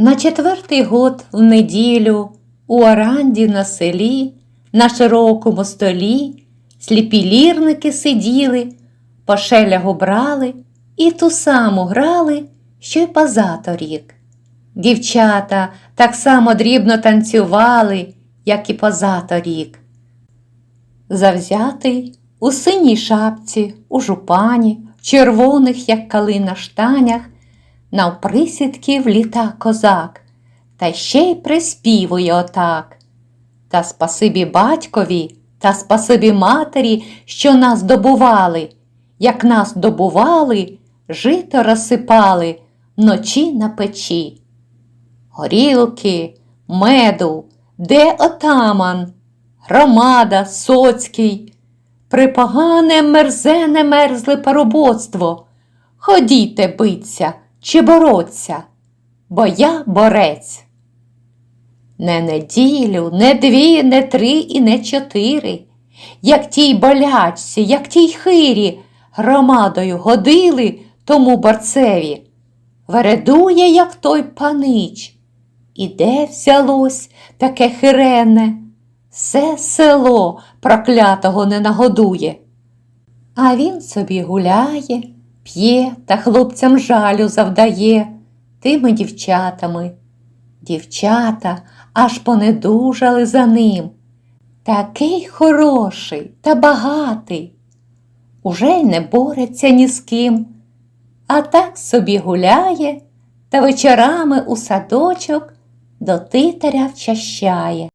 На четвертий год в неділю у оранді на селі, на широкому столі, сліпі лірники сиділи, по шелягу брали і ту саму грали, що й позаторік. Дівчата так само дрібно танцювали, як і позаторік. Завзятий у синій шапці, у жупані, в червоних, як калина штанях, навприсідки вліта козак, та ще й приспівує отак. Та спасибі батькові, та спасибі матері, що нас добували, як нас добували, жито розсипали вночі на печі. Горілки, меду, де отаман, громада, соцький, припогане мерзене мерзле парубоцтво. Ходіте биться чи бороться, бо я борець. Не неділю, не дві, не три і не чотири, як тій болячці, як тій хирі, громадою годили тому борцеві. Вередує, як той панич. І де взялось таке хирене? Все село проклятого не нагодує. А він собі гуляє, п'є та хлопцям жалю завдає тими дівчатами. Дівчата аж понедужали за ним. Такий хороший та багатий. Уже й не бореться ні з ким, а так собі гуляє та вечорами у садочок до титаря вчащає.